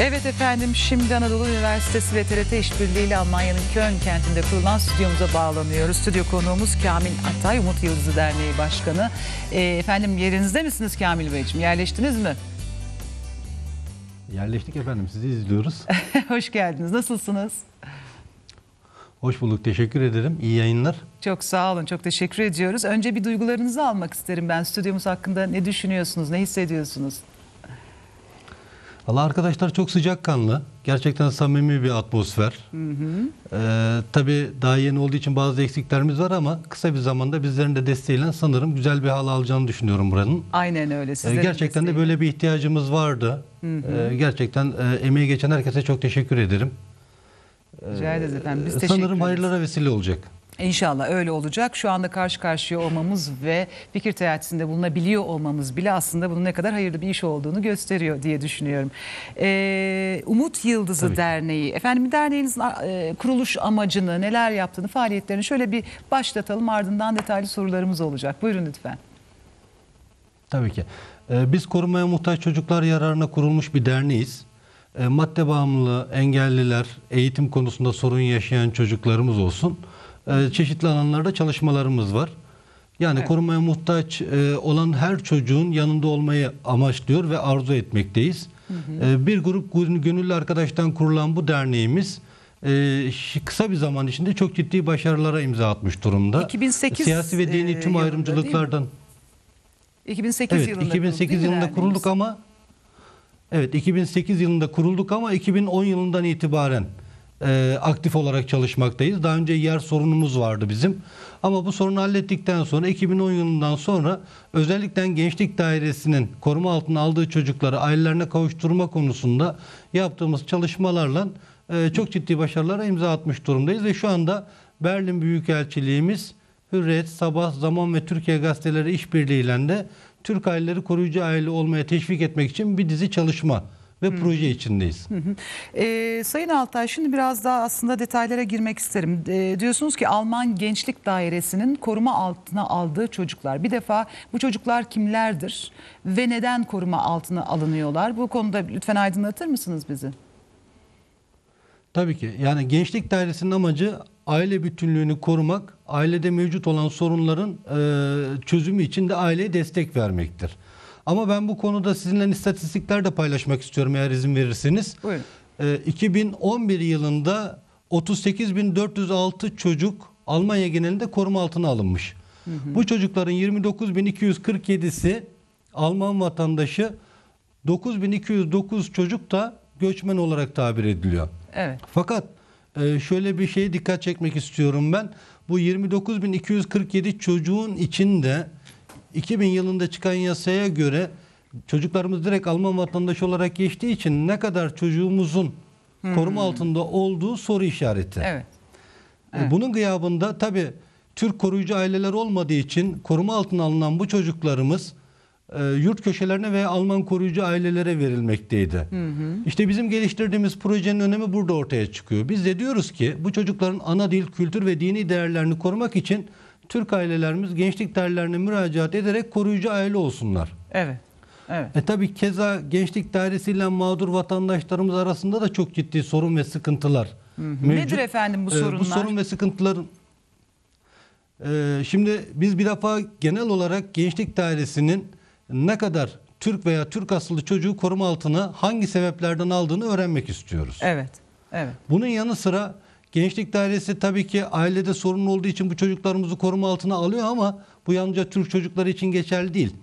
Evet efendim şimdi Anadolu Üniversitesi ve TRT işbirliğiyle Almanya'nın Köln kentinde kurulan stüdyomuza bağlanıyoruz. Stüdyo konuğumuz Kamil Atay, Umut Yıldızı Derneği Başkanı. Ee, efendim yerinizde misiniz Kamil Beyciğim? Yerleştiniz mi? Yerleştik efendim sizi izliyoruz. Hoş geldiniz. Nasılsınız? Hoş bulduk teşekkür ederim. İyi yayınlar. Çok sağ olun. Çok teşekkür ediyoruz. Önce bir duygularınızı almak isterim ben. Stüdyomuz hakkında ne düşünüyorsunuz? Ne hissediyorsunuz? Valla arkadaşlar çok sıcakkanlı. Gerçekten samimi bir atmosfer. Ee, tabii daha yeni olduğu için bazı eksiklerimiz var ama kısa bir zamanda bizlerin de desteğiyle sanırım güzel bir hal alacağını düşünüyorum buranın. Aynen öyle. Ee, Sizlerin gerçekten de desteği. böyle bir ihtiyacımız vardı. Ee, gerçekten e, emeği geçen herkese çok teşekkür ederim. Rica ederiz efendim. Biz Ee, teşekkür sanırım ederiz. hayırlara vesile olacak. İnşallah öyle olacak. Şu anda karşı karşıya olmamız ve fikir teatisinde bulunabiliyor olmamız bile aslında bunun ne kadar hayırlı bir iş olduğunu gösteriyor diye düşünüyorum. Ee, Umut Yıldızı Tabii. Derneği. Efendim derneğinizin e, kuruluş amacını, neler yaptığını, faaliyetlerini şöyle bir başlatalım. Ardından detaylı sorularımız olacak. Buyurun lütfen. Tabii ki. Ee, Biz korumaya muhtaç çocuklar yararına kurulmuş bir derneğiz. Ee, Madde bağımlılığı, engelliler, eğitim konusunda sorun yaşayan çocuklarımız olsun. Ee, Çeşitli alanlarda çalışmalarımız var. Yani Evet. korumaya muhtaç e, olan her çocuğun yanında olmayı amaçlıyor ve arzu etmekteyiz. Ee, Bir grup gönü- gönüllü arkadaştan kurulan bu derneğimiz e, kısa bir zaman içinde çok ciddi başarılara imza atmış durumda. 2008 Siyasi ve dini e, tüm mi? ayrımcılıklardan 2008 Evet, yılında 2008 kuruldu, yılında kurulduk ama Evet, 2008 yılında kurulduk ama 2010 yılından itibaren e, aktif olarak çalışmaktayız. Daha önce yer sorunumuz vardı bizim. Ama bu sorunu hallettikten sonra 2010 yılından sonra özellikle Gençlik Dairesi'nin koruma altına aldığı çocukları ailelerine kavuşturma konusunda yaptığımız çalışmalarla e, çok ciddi başarılara imza atmış durumdayız ve şu anda Berlin Büyükelçiliğimiz Hürriyet, Sabah, Zaman ve Türkiye Gazeteleri işbirliğiyle de Türk aileleri koruyucu aile olmaya teşvik etmek için bir dizi çalışma ve proje içindeyiz. Ee, Sayın Altay şimdi biraz daha aslında detaylara girmek isterim. Ee, diyorsunuz ki Alman Gençlik Dairesi'nin koruma altına aldığı çocuklar. Bir defa bu çocuklar kimlerdir ve neden koruma altına alınıyorlar? Bu konuda lütfen aydınlatır mısınız bizi? Tabii ki. Yani gençlik dairesinin amacı aile bütünlüğünü korumak, ailede mevcut olan sorunların e, çözümü için de aileye destek vermektir. Ama ben bu konuda sizinle istatistikler de paylaşmak istiyorum eğer izin verirseniz. Buyurun. E, 2011 yılında 38.406 çocuk Almanya genelinde koruma altına alınmış. Bu çocukların 29.247'si Alman vatandaşı, 9.209 çocuk da göçmen olarak tabir ediliyor. Evet. Fakat e, şöyle bir şeye dikkat çekmek istiyorum ben. Bu 29.247 çocuğun içinde 2000 yılında çıkan yasaya göre çocuklarımız direkt Alman vatandaşı olarak geçtiği için ne kadar çocuğumuzun koruma altında olduğu soru işareti. Evet. E, Bunun gıyabında tabi Türk koruyucu aileler olmadığı için koruma altına alınan bu çocuklarımız e, yurt köşelerine ve Alman koruyucu ailelere verilmekteydi. İşte bizim geliştirdiğimiz projenin önemi burada ortaya çıkıyor. Biz de diyoruz ki bu çocukların ana dil, kültür ve dini değerlerini korumak için Türk ailelerimiz gençlik dairelerine müracaat ederek koruyucu aile olsunlar. Evet. Evet. E tabi keza gençlik dairesiyle mağdur vatandaşlarımız arasında da çok ciddi sorun ve sıkıntılar mevcut. Nedir efendim bu sorunlar? Bu sorun ve sıkıntıların Ee, şimdi biz bir defa genel olarak gençlik dairesinin ne kadar Türk veya Türk asıllı çocuğu koruma altına hangi sebeplerden aldığını öğrenmek istiyoruz. Evet. Evet. Bunun yanı sıra gençlik dairesi tabii ki ailede sorun olduğu için bu çocuklarımızı koruma altına alıyor ama bu yalnızca Türk çocukları için geçerli değil.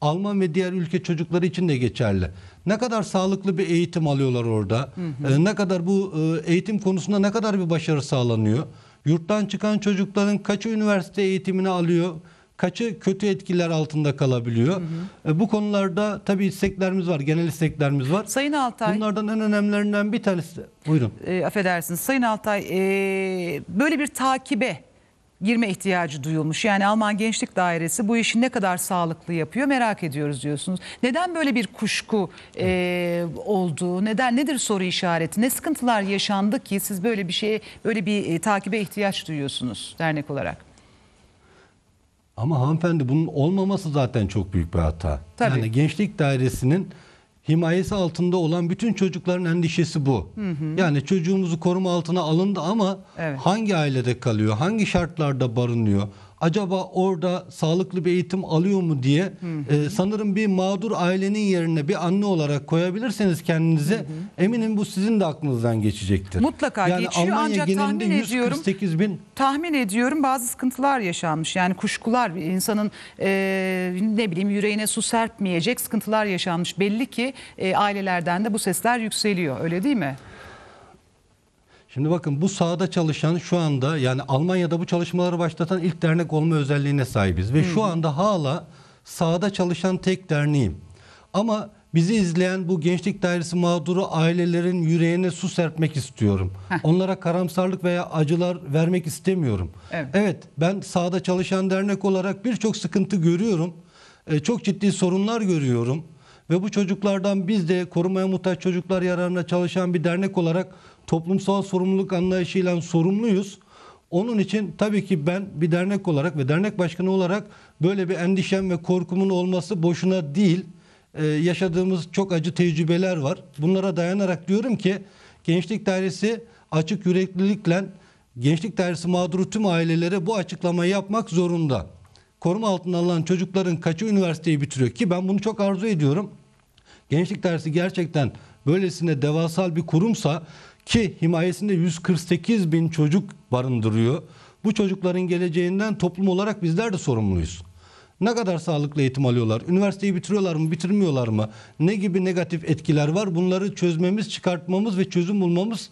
Alman ve diğer ülke çocukları için de geçerli. Ne kadar sağlıklı bir eğitim alıyorlar orada? Ee, ne kadar bu e, eğitim konusunda ne kadar bir başarı sağlanıyor? Yurttan çıkan çocukların kaçı üniversite eğitimini alıyor? Kaçı kötü etkiler altında kalabiliyor? E, bu konularda tabii isteklerimiz var, genel isteklerimiz var. Sayın Altay. Bunlardan en önemlilerinden bir tanesi. Buyurun. e, affedersiniz Sayın Altay e, böyle bir takibe girme ihtiyacı duyulmuş. Yani Alman Gençlik Dairesi bu işi ne kadar sağlıklı yapıyor merak ediyoruz diyorsunuz. Neden böyle bir kuşku e, oldu? Neden nedir soru işareti? Ne sıkıntılar yaşandı ki siz böyle bir şeye böyle bir e, takibe ihtiyaç duyuyorsunuz dernek olarak? Ama hanımefendi bunun olmaması zaten çok büyük bir hata. Tabii. Yani gençlik dairesinin himayesi altında olan bütün çocukların endişesi bu. Yani çocuğumuzu koruma altına alındı ama Evet. hangi ailede kalıyor, hangi şartlarda barınıyor, acaba orada sağlıklı bir eğitim alıyor mu diye e, sanırım bir mağdur ailenin yerine bir anne olarak koyabilirseniz kendinizi eminim bu sizin de aklınızdan geçecektir. Mutlaka geçiyor ancak tahmin ediyorum- 148 bin Tahmin ediyorum bazı sıkıntılar yaşanmış. Yani kuşkular insanın e, ne bileyim yüreğine su serpmeyecek sıkıntılar yaşanmış. Belli ki e, ailelerden de bu sesler yükseliyor. Öyle değil mi? Şimdi bakın bu sahada çalışan şu anda yani Almanya'da bu çalışmaları başlatan ilk dernek olma özelliğine sahibiz. Ve şu anda hala sahada çalışan tek derneğim. Ama bizi izleyen bu gençlik dairesi mağduru ailelerin yüreğine su serpmek istiyorum. Onlara karamsarlık veya acılar vermek istemiyorum. Evet. Evet ben sahada çalışan dernek olarak birçok sıkıntı görüyorum. Ee, çok ciddi sorunlar görüyorum. Ve bu çocuklardan biz de korumaya muhtaç çocuklar yararına çalışan bir dernek olarak toplumsal sorumluluk anlayışıyla sorumluyuz. Onun için tabii ki ben bir dernek olarak ve dernek başkanı olarak böyle bir endişem ve korkumun olması boşuna değil. Ee, yaşadığımız çok acı tecrübeler var. Bunlara dayanarak diyorum ki Gençlik Dairesi açık yüreklilikle Gençlik Dairesi mağduru tüm ailelere bu açıklamayı yapmak zorunda. Koruma altına alınan çocukların kaçı üniversiteyi bitiriyor ki ben bunu çok arzu ediyorum. Gençlik Dairesi gerçekten böylesine devasal bir kurumsa ki himayesinde 148 bin çocuk barındırıyor. Bu çocukların geleceğinden toplum olarak bizler de sorumluyuz. Ne kadar sağlıklı eğitim alıyorlar? Üniversiteyi bitiriyorlar mı, bitirmiyorlar mı? Ne gibi negatif etkiler var? Bunları çözmemiz, çıkartmamız ve çözüm bulmamız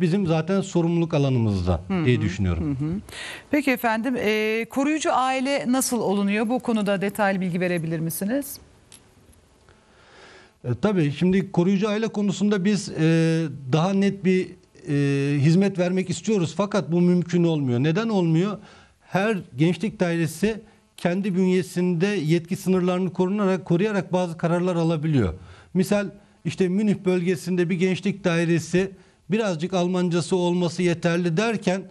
bizim zaten sorumluluk alanımızda diye düşünüyorum. Peki efendim e, koruyucu aile nasıl olunuyor? Bu konuda detaylı bilgi verebilir misiniz? E, tabii şimdi koruyucu aile konusunda biz e, daha net bir e, hizmet vermek istiyoruz fakat bu mümkün olmuyor. Neden olmuyor? Her gençlik dairesi kendi bünyesinde yetki sınırlarını korunarak koruyarak bazı kararlar alabiliyor. Misal işte Münih bölgesinde bir gençlik dairesi birazcık Almancası olması yeterli derken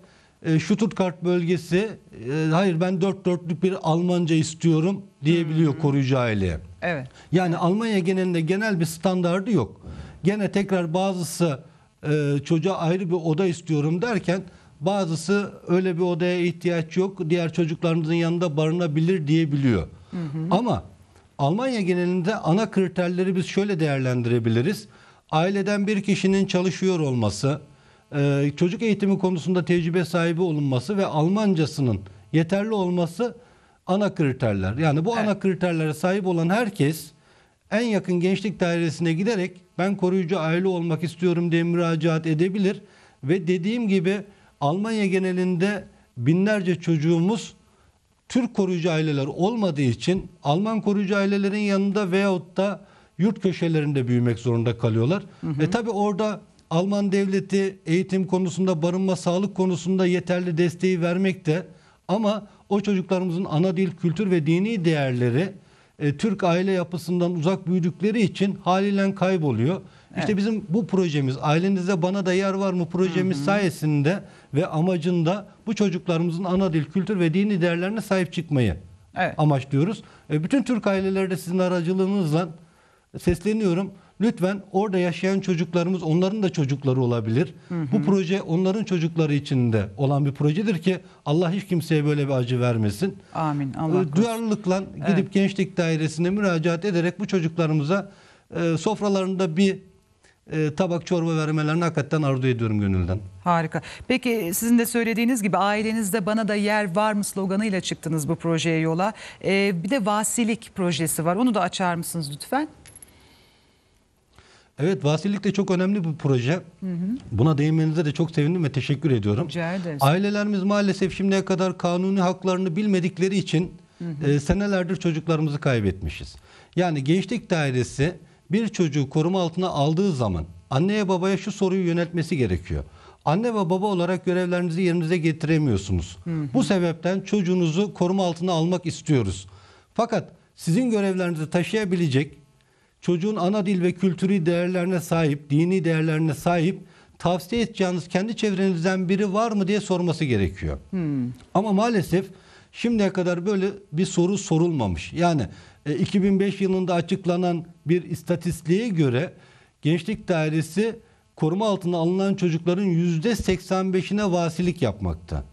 e, Stuttgart bölgesi e, hayır ben dört dörtlük bir Almanca istiyorum diyebiliyor koruyucu aileye. Evet. Yani Almanya genelinde genel bir standardı yok. Gene tekrar bazısı e, çocuğa ayrı bir oda istiyorum derken bazısı öyle bir odaya ihtiyaç yok. Diğer çocuklarınızın yanında barınabilir diyebiliyor. Ama Almanya genelinde ana kriterleri biz şöyle değerlendirebiliriz. Aileden bir kişinin çalışıyor olması, e, çocuk eğitimi konusunda tecrübe sahibi olunması ve Almancasının yeterli olması ana kriterler. Yani bu ana kriterlere sahip olan herkes en yakın gençlik dairesine giderek ben koruyucu aile olmak istiyorum diye müracaat edebilir ve dediğim gibi Almanya genelinde binlerce çocuğumuz Türk koruyucu aileler olmadığı için Alman koruyucu ailelerin yanında veyahut da yurt köşelerinde büyümek zorunda kalıyorlar. Ve tabi orada Alman devleti eğitim konusunda, barınma, sağlık konusunda yeterli desteği vermekte. Ama o çocuklarımızın ana dil, kültür ve dini değerleri e, Türk aile yapısından uzak büyüdükleri için haliyle kayboluyor. İşte bizim bu projemiz, ailenizde bana da yer var mı projemiz sayesinde ve amacında bu çocuklarımızın ana dil, kültür ve dini değerlerine sahip çıkmayı Evet. amaçlıyoruz. E, bütün Türk aileleri de sizin aracılığınızla sesleniyorum. Lütfen orada yaşayan çocuklarımız onların da çocukları olabilir. Bu proje onların çocukları için de olan bir projedir ki Allah hiç kimseye böyle bir acı vermesin. Amin. Allah E, korusun. Duyarlılıkla gidip gençlik dairesine müracaat ederek bu çocuklarımıza e, sofralarında bir e, tabak çorba vermelerini hakikaten arzu ediyorum gönülden. Harika. Peki sizin de söylediğiniz gibi ailenizde bana da yer var mı sloganıyla çıktınız bu projeye yola. Ee, bir de vasilik projesi var. Onu da açar mısınız lütfen? Evet vasilik de çok önemli bir proje. Buna değinmenize de çok sevindim ve teşekkür ediyorum. Rica ederiz. Ailelerimiz maalesef şimdiye kadar kanuni haklarını bilmedikleri için e, senelerdir çocuklarımızı kaybetmişiz. Yani gençlik dairesi bir çocuğu koruma altına aldığı zaman anneye babaya şu soruyu yöneltmesi gerekiyor. Anne ve baba olarak görevlerinizi yerinize getiremiyorsunuz. Bu sebepten çocuğunuzu koruma altına almak istiyoruz. Fakat sizin görevlerinizi taşıyabilecek çocuğun ana dil ve kültürü değerlerine sahip, dini değerlerine sahip tavsiye edeceğiniz kendi çevrenizden biri var mı diye sorması gerekiyor. Ama maalesef şimdiye kadar böyle bir soru sorulmamış. Yani e, 2005 yılında açıklanan bir istatistiğe göre Gençlik Dairesi koruma altına alınan çocukların %85'ine vasilik yapmakta.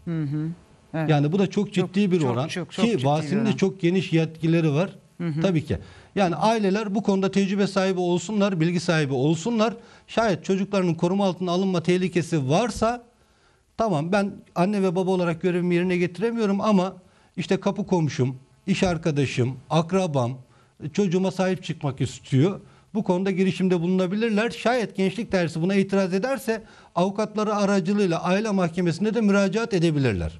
Evet. Yani bu da çok ciddi bir çok, oran çok, çok ciddi ki bir vasinin de çok geniş yetkileri var. Tabii ki. Yani aileler bu konuda tecrübe sahibi olsunlar, bilgi sahibi olsunlar. Şayet çocuklarının koruma altına alınma tehlikesi varsa tamam ben anne ve baba olarak görevimi yerine getiremiyorum ama işte kapı komşum, iş arkadaşım, akrabam çocuğuma sahip çıkmak istiyor. Bu konuda girişimde bulunabilirler. Şayet gençlik dairesi buna itiraz ederse avukatları aracılığıyla aile mahkemesine de müracaat edebilirler.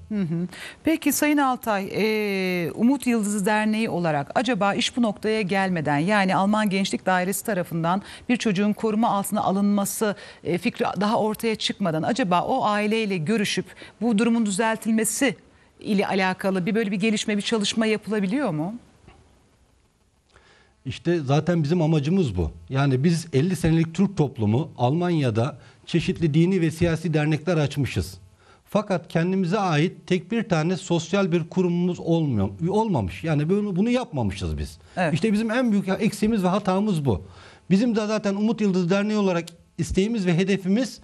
Peki Sayın Altay, e, Umut Yıldızı Derneği olarak acaba iş bu noktaya gelmeden yani Alman Gençlik Dairesi tarafından bir çocuğun koruma altına alınması e, fikri daha ortaya çıkmadan acaba o aileyle görüşüp bu durumun düzeltilmesi ile alakalı bir böyle bir gelişme, bir çalışma yapılabiliyor mu? İşte zaten bizim amacımız bu. Yani biz 50 senelik Türk toplumu Almanya'da çeşitli dini ve siyasi dernekler açmışız. Fakat kendimize ait tek bir tane sosyal bir kurumumuz olmuyor, olmamış. Yani bunu, bunu yapmamışız biz. Evet. İşte bizim en büyük eksiğimiz ve hatamız bu. Bizim de zaten Umut Yıldız Derneği olarak isteğimiz ve hedefimiz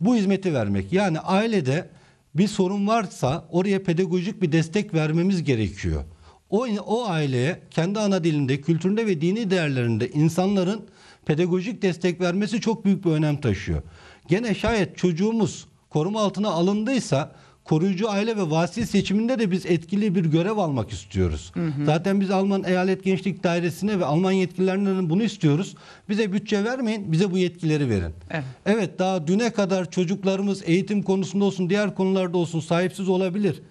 bu hizmeti vermek. Yani ailede bir sorun varsa oraya pedagojik bir destek vermemiz gerekiyor. O, o aileye kendi ana dilinde, kültüründe ve dini değerlerinde insanların pedagojik destek vermesi çok büyük bir önem taşıyor. Gene şayet çocuğumuz koruma altına alındıysa koruyucu aile ve vasi seçiminde de biz etkili bir görev almak istiyoruz. Zaten biz Alman Eyalet Gençlik Dairesi'ne ve Alman yetkililerinden bunu istiyoruz. Bize bütçe vermeyin, bize bu yetkileri verin. Evet. Evet daha düne kadar çocuklarımız eğitim konusunda olsun, diğer konularda olsun sahipsiz olabilir.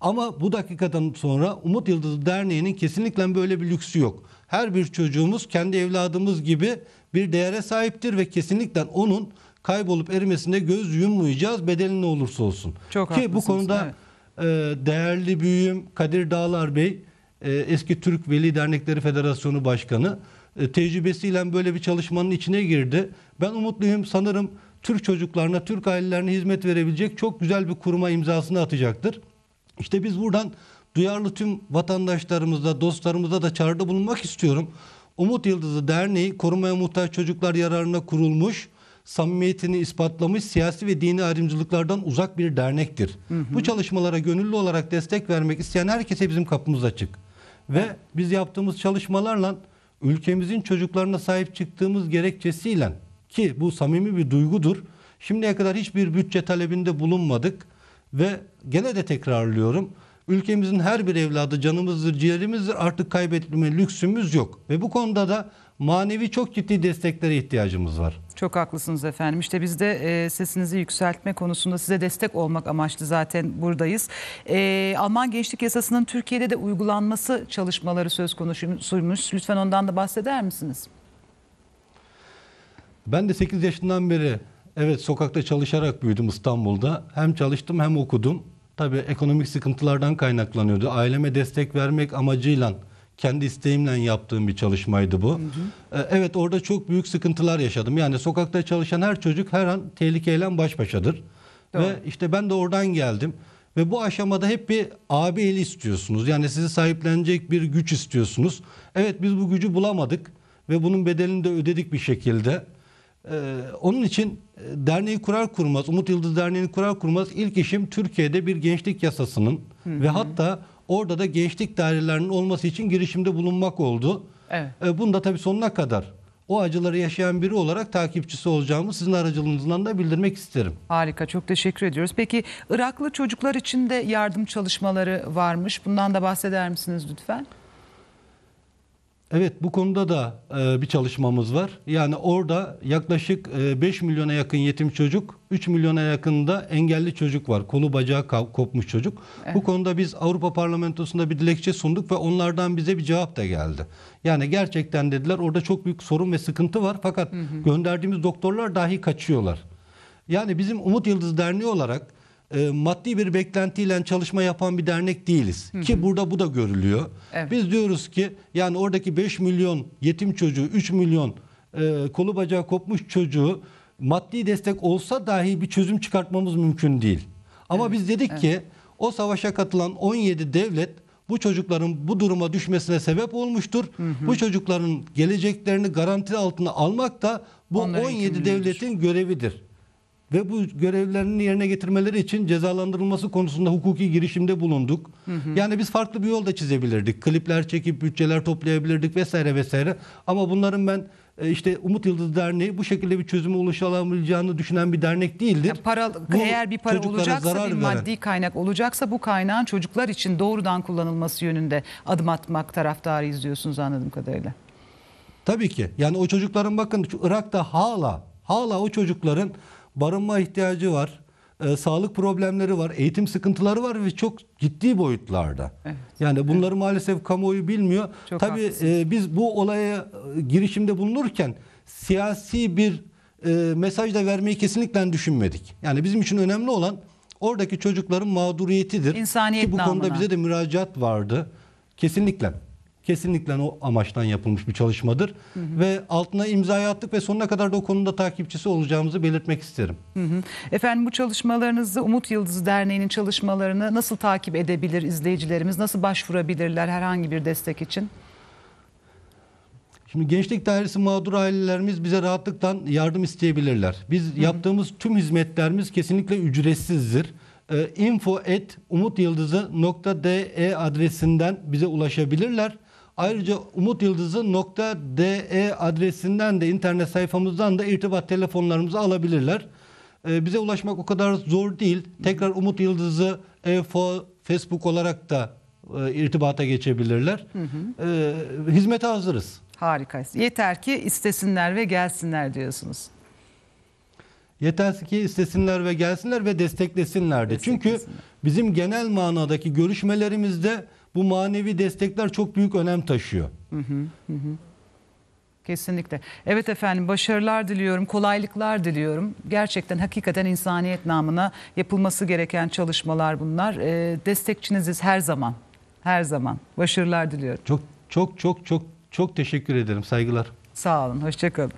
Ama bu dakikadan sonra Umut Yıldızı Derneği'nin kesinlikle böyle bir lüksü yok. Her bir çocuğumuz kendi evladımız gibi bir değere sahiptir ve kesinlikle onun kaybolup erimesine göz yummayacağız bedeli ne olursa olsun. Çok Ki bu konuda e, değerli büyüğüm Kadir Dağlar Bey e, eski Türk Veli Dernekleri Federasyonu Başkanı e, tecrübesiyle böyle bir çalışmanın içine girdi. Ben umutluyum sanırım Türk çocuklarına, Türk ailelerine hizmet verebilecek çok güzel bir kuruma imzasını atacaktır. İşte biz buradan duyarlı tüm vatandaşlarımıza, dostlarımıza da çağrıda bulunmak istiyorum. Umut Yıldızı Derneği korumaya muhtaç çocuklar yararına kurulmuş, samimiyetini ispatlamış siyasi ve dini ayrımcılıklardan uzak bir dernektir. Bu çalışmalara gönüllü olarak destek vermek isteyen herkese bizim kapımız açık. Ve biz yaptığımız çalışmalarla ülkemizin çocuklarına sahip çıktığımız gerekçesiyle ki bu samimi bir duygudur. Şimdiye kadar hiçbir bütçe talebinde bulunmadık ve gene de tekrarlıyorum. Ülkemizin her bir evladı canımızdır, ciğerimizdir. Artık kaybetme lüksümüz yok. Ve bu konuda da manevi çok ciddi desteklere ihtiyacımız var. Çok haklısınız efendim. İşte biz de e, sesinizi yükseltme konusunda size destek olmak amaçlı zaten buradayız. E, Alman Gençlik Yasası'nın Türkiye'de de uygulanması çalışmaları söz konusuymuş. Lütfen ondan da bahseder misiniz? Ben de 8 yaşından beri evet sokakta çalışarak büyüdüm İstanbul'da. Hem çalıştım hem okudum. Tabii ekonomik sıkıntılardan kaynaklanıyordu. Aileme destek vermek amacıyla kendi isteğimle yaptığım bir çalışmaydı bu. Ee, Evet orada çok büyük sıkıntılar yaşadım. Yani sokakta çalışan her çocuk her an tehlikeyle baş başadır. Doğru. Ve işte ben de oradan geldim. Ve bu aşamada hep bir abi eli istiyorsunuz. Yani sizi sahiplenecek bir güç istiyorsunuz. Evet biz bu gücü bulamadık ve bunun bedelini de ödedik bir şekilde. Ee, onun için e, derneği kurar kurmaz, Umut Yıldız Derneği'ni kurar kurmaz ilk işim Türkiye'de bir gençlik yasasının ve hatta orada da gençlik dairelerinin olması için girişimde bulunmak oldu. Evet. Ee, bunu da tabii sonuna kadar o acıları yaşayan biri olarak takipçisi olacağımı sizin aracılığınızdan da bildirmek isterim. Harika, çok teşekkür ediyoruz. Peki Iraklı çocuklar için de yardım çalışmaları varmış. Bundan da bahseder misiniz lütfen? Evet bu konuda da e, bir çalışmamız var. Yani orada yaklaşık e, 5 milyona yakın yetim çocuk, 3 milyona yakında engelli çocuk var. Kolu bacağı kopmuş çocuk. Bu konuda biz Avrupa Parlamentosu'nda bir dilekçe sunduk ve onlardan bize bir cevap da geldi. Yani gerçekten dediler orada çok büyük sorun ve sıkıntı var fakat gönderdiğimiz doktorlar dahi kaçıyorlar. Yani bizim Umut Yıldız Derneği olarak e, maddi bir beklentiyle çalışma yapan bir dernek değiliz. Ki burada bu da görülüyor. Evet. Biz diyoruz ki yani oradaki 5 milyon yetim çocuğu, 3 milyon e, kolu bacağı kopmuş çocuğu maddi destek olsa dahi bir çözüm çıkartmamız mümkün değil. Ama biz dedik ki o savaşa katılan 17 devlet bu çocukların bu duruma düşmesine sebep olmuştur. Bu çocukların geleceklerini garanti altına almak da bu Onların 17 yükümlülüğüdür. devletin görevidir. Ve bu görevlerini yerine getirmeleri için cezalandırılması konusunda hukuki girişimde bulunduk. Yani biz farklı bir yol da çizebilirdik. Klipler çekip bütçeler toplayabilirdik vesaire vesaire. Ama bunların ben e, işte Umut Yıldız Derneği bu şekilde bir çözüme ulaşılamayacağını düşünen bir dernek değildir. Yani para, Bu eğer bir para olacaksa zarar bir veren- maddi kaynak olacaksa bu kaynağın çocuklar için doğrudan kullanılması yönünde adım atmak taraftarı izliyorsunuz anladığım kadarıyla. Tabii ki. Yani o çocukların bakın Irak'ta hala hala o çocukların barınma ihtiyacı var. e, sağlık problemleri var, eğitim sıkıntıları var ve çok ciddi boyutlarda. Evet. Yani bunları maalesef kamuoyu bilmiyor. Çok Tabii e, biz bu olaya e, girişimde bulunurken siyasi bir e, mesaj da vermeyi kesinlikle düşünmedik. Yani bizim için önemli olan oradaki çocukların mağduriyetidir. İnsaniyet Ki bu konuda namına. bize de müracaat vardı. Kesinlikle. Kesinlikle o amaçtan yapılmış bir çalışmadır. Ve altına imzayı attık ve sonuna kadar da o konuda takipçisi olacağımızı belirtmek isterim. Hı hı. Efendim bu çalışmalarınızı Umut Yıldızı Derneği'nin çalışmalarını nasıl takip edebilir izleyicilerimiz? Nasıl başvurabilirler herhangi bir destek için? Şimdi Gençlik Dairesi mağdur ailelerimiz bize rahatlıkla yardım isteyebilirler. Biz yaptığımız tüm hizmetlerimiz kesinlikle ücretsizdir. Ee, info at umutyıldızı.de adresinden bize ulaşabilirler. Ayrıca umutyıldızı.de adresinden de internet sayfamızdan da irtibat telefonlarımızı alabilirler. Ee, bize ulaşmak o kadar zor değil. Tekrar Umut Yıldızı, EFO, Facebook olarak da e, irtibata geçebilirler. Ee, hizmete hazırız. Harika. Yeter ki istesinler ve gelsinler diyorsunuz. Yeter ki istesinler ve gelsinler ve desteklesinler de. Çünkü Desteklesinler. bizim genel manadaki görüşmelerimizde bu manevi destekler çok büyük önem taşıyor. Kesinlikle. Evet efendim başarılar diliyorum, kolaylıklar diliyorum. Gerçekten hakikaten insaniyet namına yapılması gereken çalışmalar bunlar. Ee, destekçiniziz her zaman. Her zaman. Başarılar diliyorum. Çok çok çok çok çok teşekkür ederim. Saygılar. Sağ olun. Hoşçakalın.